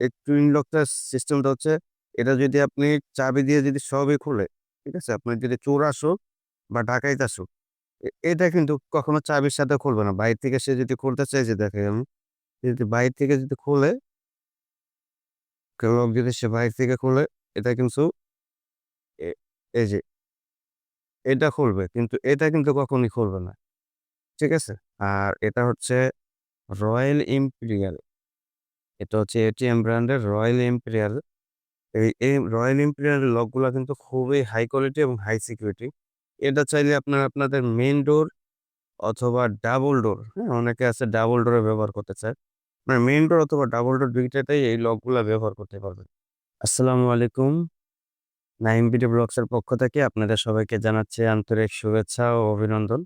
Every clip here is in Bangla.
এই টুইন লকটার সিস্টেমটা হচ্ছে এটা যদি আপনি চাবি দিয়ে যদি সবই খুলে, ঠিক আছে? আপনার যদি চোর আসুক বা ডাকাইত আসুক, এটা কিন্তু কখনো চাবির সাথে খুলবে না। বাইরে থেকে সে যদি খুলতে চায় যে দেখেন আমি, যদি বাইরে থেকে যদি খুলে লক যদি সে বাইরে থেকে খুলে এটা কিন্তু এই যে এটা খুলবে কিন্তু এটা কিন্তু কখনই খুলবে না। ঠিক আছে? আর এটা হচ্ছে রয়্যাল ইম্পেরিয়াল। এটা হচ্ছে এটিএম ব্র্যান্ডের রয়্যাল ইম্পেরিয়াল। এই এই রয়্যাল ইম্পেরিয়াল লকগুলা কিন্তু খুবই হাই কোয়ালিটি এবং হাই সিকিউরিটি। এটা চাইলে আপনার আপনাদের মেইন ডোর অথবা ডাবল ডোর, হ্যাঁ? অনেকে আছে ডাবল ডোরে ব্যবহার করতে চায়। মানে মেইন ডোর অথবা ডাবল ডোর ২ টাতেই এই লকগুলা ব্যবহার করতে পারবেন। আসসালামু আলাইকুম। নাইম ভিডিও ব্লগস এর পক্ষ থেকে আপনাদের সবাইকে জানাচ্ছি আন্তরিক শুভেচ্ছা ও অভিনন্দন।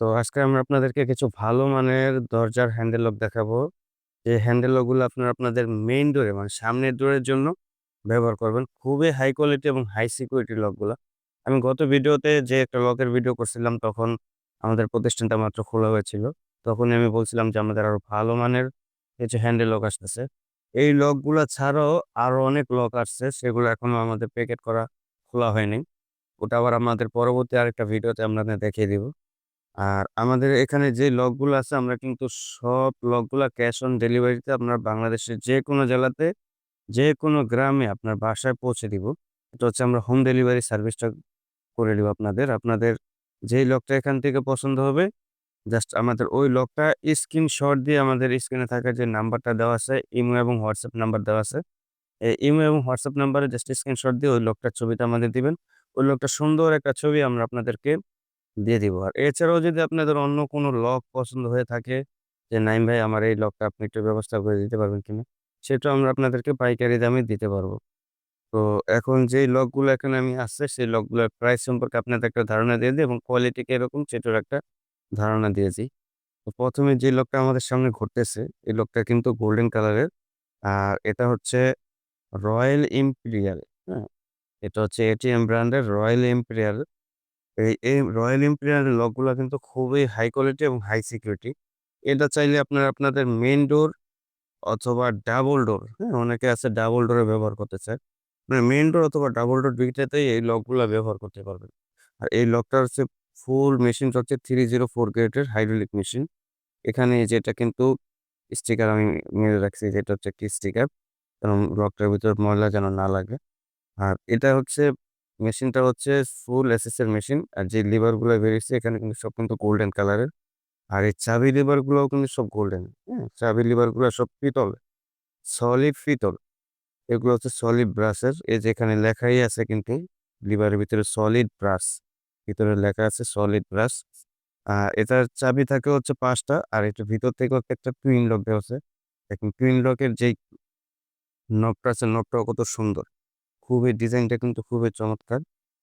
তো আজকে আমরা আপনাদেরকে কিছু ভালো মানের দরজার হ্যান্ডেল লক দেখাবো। যে হ্যান্ডেল লকগুলো আপনারা আপনাদের মেইন ডোরে মানে সামনের ডোরের জন্য ব্যবহার করবেন। খুবই হাই কোয়ালিটি এবং হাই সিকিউরিটি লকগুলা। আমি গত ভিডিওতে যে একটা লকের ভিডিও করছিলাম, তখন আমাদের প্রতিষ্ঠানটা মাত্র খোলা হয়েছিল। তখন আমি বলছিলাম যে, আমাদের আরও ভালো মানের কিছু হ্যান্ডেল লক আসতেছে। এই লকগুলা ছাড়াও আরও অনেক লক আসছে, সেগুলো এখনও আমাদের প্যাকেট করা খোলা হয়নি। ওটা আবার আমাদের পরবর্তী আরেকটা ভিডিওতে আপনাদের দেখিয়ে দিব। আর আমাদের এখানে যে লকগুলো আছে আমরা কিন্তু সব লকগুলা ক্যাশ অন ডেলিভারিতে আপনার বাংলাদেশের যে কোনো জেলাতে, যেকোনো গ্রামে আপনার বাসায় পৌঁছে দিব। এটা হচ্ছে আমরা হোম ডেলিভারি সার্ভিসটা করে দিব আপনাদের। আপনাদের যেই লকটা এখান থেকে পছন্দ হবে জাস্ট আমাদের ওই লকটা স্ক্রিনশট দিয়ে আমাদের স্ক্রিনে থাকা যে নাম্বারটা দেওয়া আছে ইমো এবং হোয়াটসঅ্যাপ নাম্বার দেওয়া আছে। এই ইমো এবং হোয়াটসঅ্যাপ নাম্বারে জাস্ট স্ক্রিনশট দিয়ে ওই লকটার ছবিটা আমাদের দিবেন। ওই লকটার সুন্দর একটা ছবি আমরা আপনাদেরকে দিয়ে দিব। আর এছাড়াও যদি আপনাদের অন্য কোনো লক পছন্দ হয়ে থাকে যে, "নাঈম ভাই আমার এই লকটা আপনি একটু ব্যবস্থা করে দিতে পারবেন কিনা?" সেটা আমরা আপনাদেরকে পাইকারি দামে দিতে পারব। তো এখন যেই লকগুলো এখানে আমি আসছে সেই লকগুলোর প্রাইস সম্পর্কে আপনাদের একটা ধারণা দিয়ে দিই এবং কোয়ালিটি কীরকম সেটার একটা ধারণা দিয়েছি। তো প্রথমে যে লকটা আমাদের সামনে ঘুরতেছে এই লকটা কিন্তু গোল্ডেন কালারের। আর এটা হচ্ছে রয়্যাল ইম্পেরিয়াল, হ্যাঁ? এটা হচ্ছে এটিএম ব্র্যান্ডের রয়্যাল ইম্পেরিয়াল। এই রয়্যাল ইম্পেরিয়াল লকগুলা কিন্তু খুবই হাই কোয়ালিটি এবং হাই সিকিউরিটি। এটা চাইলে আপনারা আপনাদের মেইন ডোর অথবা ডাবল ডোর, হ্যাঁ? অনেকে আছে ডাবল ডোরে ব্যবহার করতে চায়। মানে মেইন ডোর অথবা ডাবল ডোর ২ টাতেই এই লকগুলা ব্যবহার করতে পারবেন। আর এই লকটা হচ্ছে ফুল মেশিনটা হচ্ছে 304 গ্রেডের হাইড্রোলিক মেশিন। এখানে যেটা কিন্তু স্টিকার আমি মেরে রাখছি যে এটা হচ্ছে একটি স্টিকার। কারণ লকটার ভিতরে ময়লা যেন না লাগে। আর এটা হচ্ছে মেশিনটা হচ্ছে ফুল এসএস এর মেশিন। আর যে লিভারগুলা বেরিয়েছে এখানে কিন্তু সব কিন্তু গোল্ডেন কালারের। আর এই চাবি লিভারগুলাও কিন্তু সব গোল্ডেন, হ্যাঁ? চাবি লিভারগুলা সব পিতল, সলিড পিতল। এগুলো হচ্ছে সলিড ব্রাসের। এই যে এখানে লেখাই আছে কিন্তু লিভারের ভিতরে সলিড ব্রাস। ভিতরে লেখা আছে সলিড ব্রাস। আর এটার চাবি থাকে হচ্ছে পাঁচটা আর এটার ভিতর থেকেও একটা টুইন লক দেওয়া আছে। দেখেন টুইন লকের যেই নবটা আছে নবটাও কত সুন্দর। খুবই ডিজাইনটা কিন্তু খুবই চমৎকার।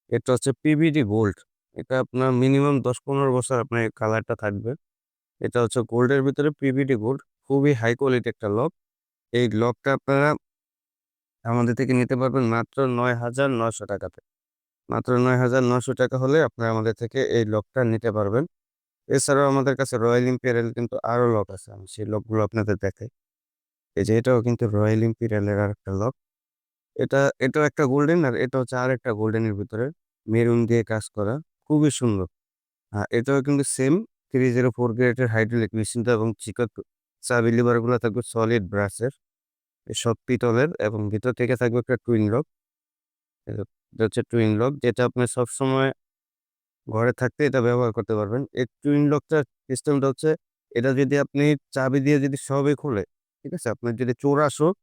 এটা হচ্ছে পিভিডি গোল্ড। এটা আপনার মিনিমাম দশ পনেরো বছর আপনার কালারটা থাকবে। এটা হচ্ছে গোল্ডের ভিতরে পিভিডি গোল্ড। খুবই হাই কোয়ালিটি একটা লক। এই লকটা আপনারা আমাদের থেকে নিতে পারবেন মাত্র ৳৯,৯০০ টাকাতে। মাত্র ৳৯,৯০০ টাকা হলে আপনারা আমাদের থেকে এই লকটা নিতে পারবেন। এছাড়াও আমাদের কাছে রয়্যাল ইম্পেরিয়াল কিন্তু আরও লক আছে। আমি সেই লকগুলো আপনাদের দেখাই। এই যে এটাও কিন্তু রয়্যাল আর একটা লক। এটা এটাও একটা গোল্ডেন আর এটা হচ্ছে আরেকটা গোল্ডেনের ভিতরে মেরুন দিয়ে কাজ করা। খুবই সুন্দর। আর এটাও কিন্তু সেম 304 গ্রেডের হাইড্রোলিক মেশিনটা এবং চিকন চাবি লিভারগুলা থাকবে সলিড ব্রাসের। সব পিতলের এবং ভিতর থেকে থাকবে একটা টুইন লক। এটা হচ্ছে টুইন লক যেটা আপনি সবসময় ঘরে থাকতে এটা ব্যবহার করতে পারবেন। এই টুইন লকটার সিস্টেমটা হচ্ছে এটা যদি আপনি চাবি দিয়ে যদি সবই খুলে, ঠিক আছে? আপনার যদি চোর আসুক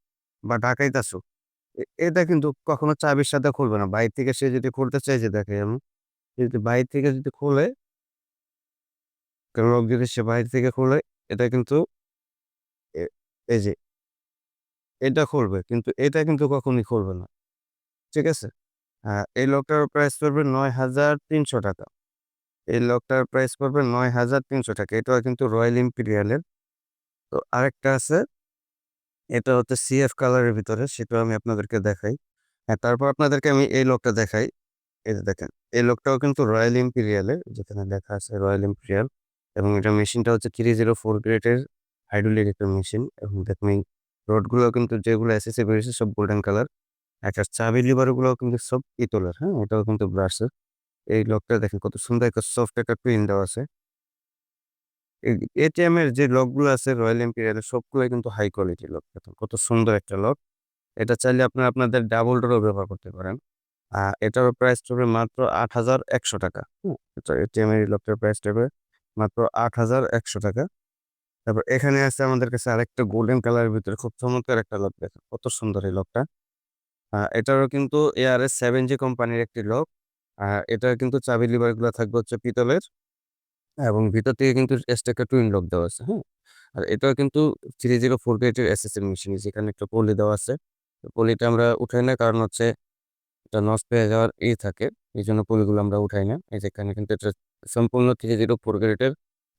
বা ডাকাইত আসুক, এ এটা কিন্তু কখনো চাবির সাথে খুলবে না। বাইরে থেকে সে যদি খুলতে চায় যে দেখেন আমি, যদি বাইরে থেকে যদি খুলে লক যদি সে বাইরে থেকে খুলে এটা কিন্তু এই যে এটা খুলবে কিন্তু এটা কিন্তু কখনোই খুলবে না। ঠিক আছে? আ এই লকটার প্রাইস পড়বে ৳৯,৩০০ টাকা। এই লকটার প্রাইস পড়বে ৳৯,৩০০ টাকা। এটাও কিন্তু রয়্যাল ইম্পিরিয়ালের তো আরেকটা আছে এটা হচ্ছে সিএফ কালারের ভিতরে সেটাও আমি আপনাদেরকে দেখাই। হ্যাঁ, তারপর আপনাদেরকে আমি এই লোকটা দেখাই। এই যে দেখেন, এই লোকটাও কিন্তু রয়্যাল ইম্পেরিয়ালের যেখানে লেখা আছে রয়্যাল ইম্পেরিয়াল এবং এটা মেশিনটা হচ্ছে 304 গ্রেডের হাইড্রোলিক একটা মেশিন এবং দেখেন রডগুলো কিন্তু যেগুলো এসএসসি বেরিয়েছে সব গোল্ডেন কালার একটা চাবি লিভারগুলো কিন্তু সব পিতলের হ্যাঁ এটাও কিন্তু ব্রাশের এই লকটা দেখেন কত সুন্দর একটা সফট একটা প্রিন্ট দেওয়া আছে এটিএম এর যে লকগুলো আছে রয়্যাল এম্পিরিয়ালের সবগুলোই কিন্তু হাই কোয়ালিটির লক। কত সুন্দর একটা লক। এটা চাইলে আপনারা আপনাদের ডাবল ডোরও ব্যবহার করতে পারেন। আর এটার প্রাইস পড়বে মাত্র আট হাজার একশো টাকা। এটা এটিএম এর লকটার প্রাইস পড়বে মাত্র আট হাজার একশো টাকা। তারপর এখানে আছে আমাদের কাছে আরেকটা গোল্ডেন কালারের ভিতরে, খুব চমৎকার একটা লক দেখেন, কত সুন্দর এই লকটা। এটারও কিন্তু এআরএস সেভেন জি কোম্পানির একটি লক। আর এটা কিন্তু চাবি লিভারগুলো থাকবে হচ্ছে পিতলের। এবং ভিতর থেকে কিন্তু একটা টুইন লক দেওয়া আছে হ্যাঁ? আর এটা কিন্তু থ্রি জিরো ফোর গ্রেটের এসএসএম মেশিন যেখানে একটা পলি দেওয়া আছে। পলিটা আমরা উঠাই না, কারণ হচ্ছে এটা নষ্ট হয়ে যাওয়ার ই থাকে, এই জন্য পলিগুলো আমরা উঠাই না। এই যেখানে কিন্তু এটা সম্পূর্ণ থ্রি জিরো ফোর গ্রেটের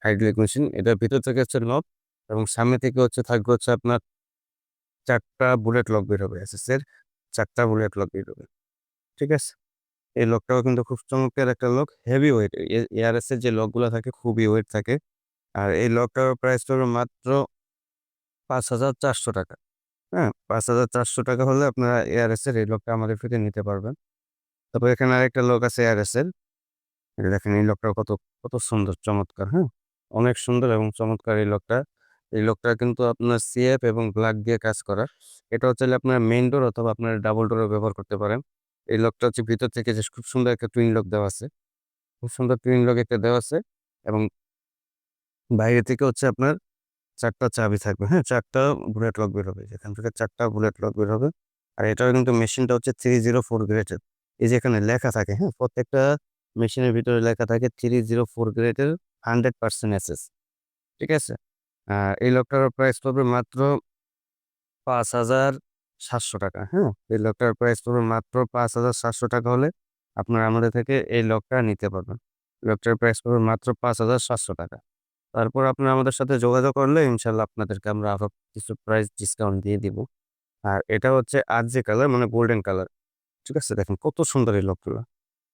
হাইড্রোলিক মেশিন এটার ভিতর থেকে হচ্ছে নব এবং সামনে থেকে হচ্ছে থাকবে হচ্ছে আপনার চারটা বুলেট লক বের হবে এসএসের চারটা বুলেট লক বের হবে, ঠিক আছে? এই লকটাও কিন্তু খুব চমৎকার একটা লক। হেভি ওয়েট এআরএস এর যে লকগুলো থাকে খুবই ওয়েট থাকে। আর এই লকটার প্রাইস পড়বে মাত্র পাঁচ হাজার চারশো টাকা। হ্যাঁ পাঁচ হাজার চারশো টাকা হলে আপনারা এআরএস এর এই লকটা আমাদের থেকে নিতে পারবেন। তারপর এখানে আরেকটা লক আছে এআরএস এর। দেখেন এই লকটা কত কত সুন্দর, চমৎকার হ্যাঁ? অনেক সুন্দর এবং চমৎকার এই লকটা। এই লকটা কিন্তু আপনার সিএফ এবং ব্ল্যাক দিয়ে কাজ করা। এটা হচ্ছে আপনার মেইন ডোর অথবা আপনার ডাবল ডোরও ব্যবহার করতে পারেন। এই লকটা হচ্ছে ভিতর থেকে যে খুব সুন্দর একটা টুইন লক দেওয়া আছে। খুব সুন্দর টুইন লক একটা দেওয়া আছে এবং বাইরে থেকে হচ্ছে আপনার চারটা চাবি থাকবে হ্যাঁ? চারটা বুলেট লক বের হবে এখান থেকে চারটা বুলেট লক বের হবে। আর এটাও কিন্তু মেশিনটা হচ্ছে থ্রি জিরো ফোর গ্রেডের এই যে এখানে লেখা থাকে হ্যাঁ? প্রত্যেকটা মেশিনের ভিতরে লেখা থাকে থ্রি জিরো ফোর গ্রেডের হান্ড্রেড পার্সেন্ট এসএস ঠিক আছে? আর এই লকটার প্রাইস পড়বে মাত্র পাঁচ হাজার সাতশো টাকা হ্যাঁ? এই লকটার প্রাইস পড়বে মাত্র পাঁচ হাজার সাতশো টাকা হলে আপনারা আমাদের থেকে এই লকটা নিতে পারবেন। লকটার প্রাইস পড়বে মাত্র পাঁচ হাজার সাতশো টাকা। তারপর আপনারা আমাদের সাথে যোগাযোগ করলে ইনশাল্লাহ আপনাদেরকে আমরা আরও কিছু প্রাইস ডিসকাউন্ট দিয়ে দিব। আর এটা হচ্ছে আর যে কালার মানে গোল্ডেন কালার ঠিক আছে? দেখেন কত সুন্দর এই লকগুলো।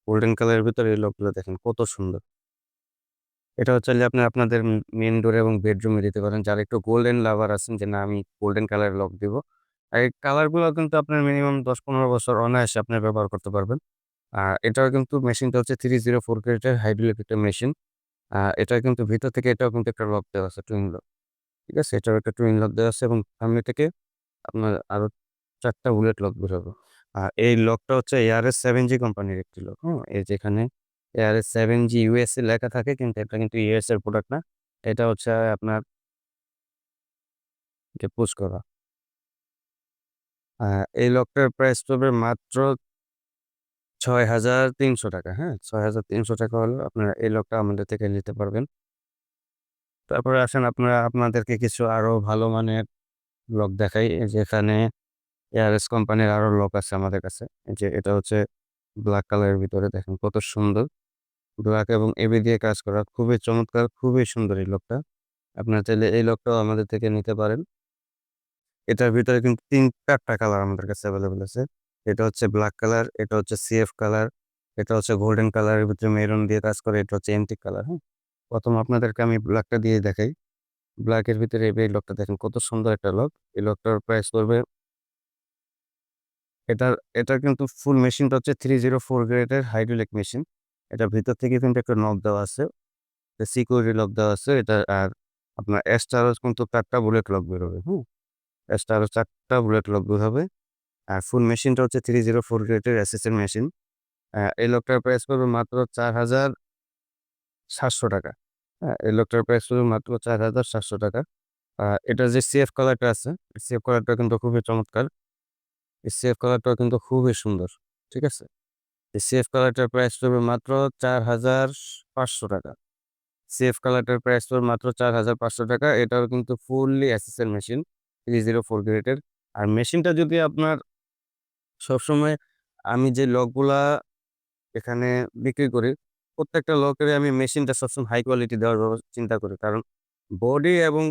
গোল্ডেন কালারের ভিতরে এই লকগুলো দেখেন কত সুন্দর। এটা হচ্ছে আপনি আপনাদের মেন ডোর এবং বেডরুমে দিতে পারেন। যারা একটু গোল্ডেন লাভার আছেন যে না, আমি গোল্ডেন কালারের লক দিব। আর এই কালারগুলো কিন্তু আপনার মিনিমাম দশ পনেরো বছর অনায়াসে আপনি ব্যবহার করতে পারবেন। আর এটাও কিন্তু মেশিনটা হচ্ছে থ্রি জিরো ফোর গ্রেডের হাইড্রোলিক একটা মেশিন এটা কিন্তু ভিতর থেকে এটাও কিন্তু একটা লক দেওয়া আছে টুইন লক ঠিক আছে? এটাও একটা টুইন লক দেওয়া আছে এবং সামনে থেকে আপনার আরও চারটা বুলেট লক বেরোবে। আর এই লকটা হচ্ছে এআরএস সেভেন জি কোম্পানির একটি লক হ্যাঁ এই যেখানে এআরএস সেভেন জি ইউএসএ লেখা থাকে কিন্তু এটা কিন্তু ইউএস এর প্রোডাক্ট না। এটা হচ্ছে আপনার পুশ করা। এই লকটার প্রাইস পড়বে মাত্র ছয় হাজার তিনশো টাকা হ্যাঁ? ছয় হাজার তিনশো টাকা হলো আপনারা এই লকটা আমাদের থেকে নিতে পারবেন। তারপরে আসেন আপনারা, আপনাদেরকে কিছু আরও ভালো মানের লক দেখাই। যেখানে এআরএস কোম্পানির আরও লক আছে আমাদের কাছে। যে এটা হচ্ছে ব্ল্যাক কালারের ভিতরে দেখেন কত সুন্দর। ব্ল্যাক এবং এবি দিয়ে কাজ করা। খুবই চমৎকার, খুবই সুন্দর এই লকটা। আপনারা চাইলে এই লকটাও আমাদের থেকে নিতে পারেন। এটার ভিতরে কিন্তু তিন চারটা কালার আমাদের কাছে অ্যাভেলেবেল আছে। এটা হচ্ছে ব্ল্যাক কালার এটা হচ্ছে সিএফ কালার এটা হচ্ছে গোল্ডেন কালারের ভিতরে মেরুন দিয়ে কাজ করে, এটা হচ্ছে এন্টিক কালার হ্যাঁ? প্রথম আপনাদেরকে আমি ব্ল্যাকটা দিয়ে দেখাই। ব্ল্যাকের ভিতরে এই লকটা দেখেন কত সুন্দর একটা লক এই লকটার প্রাইস করবে এটার, এটা কিন্তু ফুল মেশিনটা হচ্ছে থ্রি জিরো ফোর গ্রেডের হাইড্রোলিক মেশিন এটা ভিতর থেকে কিন্তু একটা নক দেওয়া আছে। সিকিউরিটি লক দেওয়া আছে। এটা আর আপনার এক্সট্রা কিন্তু চারটা বুলেট লক বেরোবে হুম এক্সট্রা চারটা বুলেট লক হবে। আর ফুল মেশিনটা হচ্ছে থ্রি জিরো ফোর গ্রেডের এসএসএর মেশিন। এই লকটার প্রাইস করবে মাত্র চার হাজার সাতশো টাকা। হ্যাঁ এই লকটার প্রাইস করবে মাত্র চার হাজার সাতশো টাকা। এটা যে সিএফ কালারটা আছে সিএফ কালারটা কিন্তু খুবই চমৎকার। এই সিএফ কালারটা কিন্তু খুবই সুন্দর, ঠিক আছে? এই সিএফ কালারটার প্রাইস পড়বে মাত্র চার হাজার পাঁচশো টাকা। সিএফ কালারটার প্রাইস পড়বে মাত্র চার হাজার পাঁচশো টাকা। এটাও কিন্তু ফুললি এসএসএর মেশিন থ্রি জিরো ফোর গ্রেডের আর মেশিনটা যদি আপনার সবসময় আমি যে লকগুলা এখানে বিক্রি করি, প্রত্যেকটা লকের আমি মেশিনটা সবসময় হাই কোয়ালিটি দেওয়ার চিন্তা করি। কারণ বডি এবং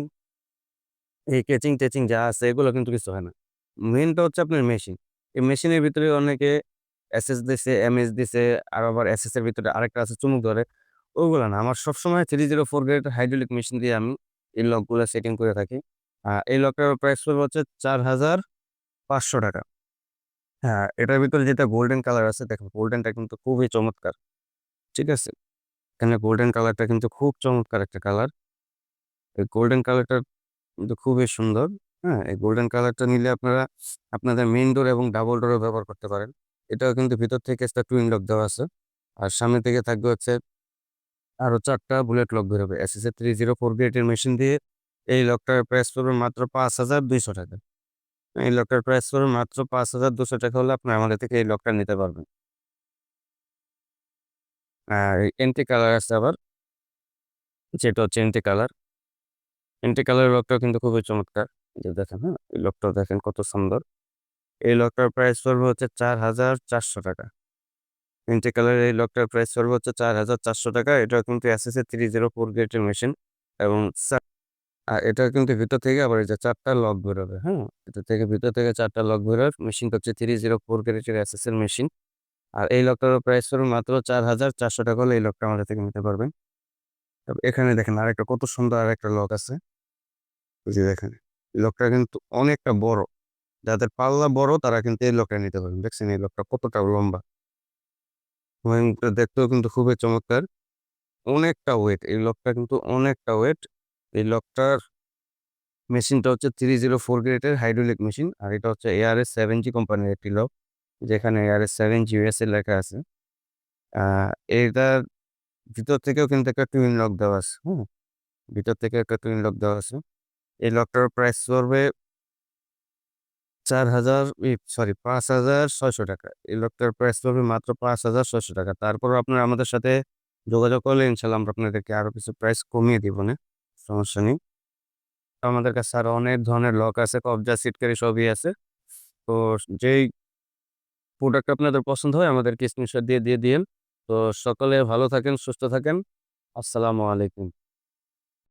এই কেচিং টেচিং যা আছে, এগুলো কিন্তু কিছু হয় না। মেনটা হচ্ছে আপনার মেশিন এই মেশিনের ভিতরে অনেকে এসএস দিছে এমএস দিছে, আর আবার এসএস এর ভিতরে আরেকটা আছে চুমুক ধরে। ওগুলো না। আমার সবসময় three zero four grade hydraulic machine দিয়ে আমি এই লকগুলো সেটিং করে থাকি। এই লকটার প্রাইস পড়বে হচ্ছে চার হাজার পাঁচশো টাকা। হ্যাঁ এটার ভিতরে যেটা গোল্ডেন কালার আছে, দেখুন গোল্ডেনটা কিন্তু খুবই চমৎকার, ঠিক আছে? এখানে গোল্ডেন কালারটা কিন্তু খুব চমৎকার একটা কালার এই গোল্ডেন কালারটা কিন্তু খুবই সুন্দর হ্যাঁ? এই গোল্ডেন কালারটা নিলে আপনারা আপনাদের মেইন ডোর এবং ডাবল ডোরও ব্যবহার করতে পারেন। এটাও কিন্তু ভিতর থেকে একটা টুইন লক দেওয়া আছে। আর সামনে থেকে থাকবে হচ্ছে আরও চারটা বুলেট লক বেরোবে S S three zero four গ্রেটের মেশিন দিয়ে এই লকটার প্রাইস পড়বে মাত্র পাঁচ হাজার দুইশো টাকা। এই লকটার প্রাইস পড়বে মাত্র পাঁচ হাজার দুশো টাকা হলে আপনি আমাদের থেকে এই লকটা নিতে পারবেন। আর এন্টি কালার আছে আবার। যেটা হচ্ছে এন্টি কালার। এন্টি কালারের লকটাও কিন্তু খুবই চমৎকার। যে দেখেন হ্যাঁ এই লকটাও দেখেন কত সুন্দর। এই লকটার প্রাইস পড়বে হচ্ছে চার হাজার চারশো টাকা। এন্টি কালারের এই লকটার প্রাইস পড়বে হচ্ছে চার হাজার চারশো টাকা। এটা কিন্তু এসএসএ থ্রি জিরো ফোর গ্রেটের মেশিন এবং আর এটা কিন্তু ভিতর থেকে আবার এই যে চারটা লক বেরোবে হ্যাঁ? এটা থেকে ভিতর থেকে চারটা লক বেরোবে মেশিনটা হচ্ছে থ্রি জিরো ফোর গ্রেটের এসএস এর মেশিন আর এই লকটার প্রাইস পড়বে মাত্র চার হাজার চারশো টাকা হলে এই লকটা আমাদের থেকে নিতে পারবেন। তারপর এখানে দেখেন আরেকটা কত সুন্দর আরেকটা লক আছে। যে দেখেন লকটা কিন্তু অনেকটা বড়। যাদের পাল্লা বড় তারা কিন্তু এই লকটা নিতে পারবেন। দেখছেন এই লকটা কতটা লম্বা। দেখতেও কিন্তু খুবই চমৎকার। অনেকটা ওয়েট এই লকটা কিন্তু অনেকটা ওয়েট এই লকটার মেশিনটা হচ্ছে থ্রি জিরো ফোর গ্রেডের হাইড্রোলিক মেশিন আর এটা হচ্ছে এআরএস সেভেন জি কোম্পানির একটি লক, যেখানে এআরএস সেভেন জি ইউএসএ লেখা আছে। এটার ভিতর থেকেও কিন্তু একটা টুইন লক দেওয়া আছে, হুম? ভিতর থেকে একটা টুইন লক দেওয়া আছে। এই লকটার প্রাইস পড়বে চার হাজার সরি পাঁচ হাজার ছয়শো টাকা। এই লকটার প্রাইস পড়বে মাত্র পাঁচ হাজার ছয়শো টাকা। তারপর আপনারা আমাদের সাথে যোগাযোগ করলে ইনশাল্লাহ আমরা আপনাদেরকে আরও কিছু প্রাইস কমিয়ে দিব, না? সমস্যা নেই। আমাদের কাছে আরও অনেক ধরনের লক আছে, কবজা সিটকারি সবই আছে। তো যেই প্রোডাক্ট আপনাদের পছন্দ হয় আমাদের স্ক্রিনশট দিয়ে দিয়ে দিন তো সকলে ভালো থাকেন, সুস্থ থাকেন। আসসালামু আলাইকুম।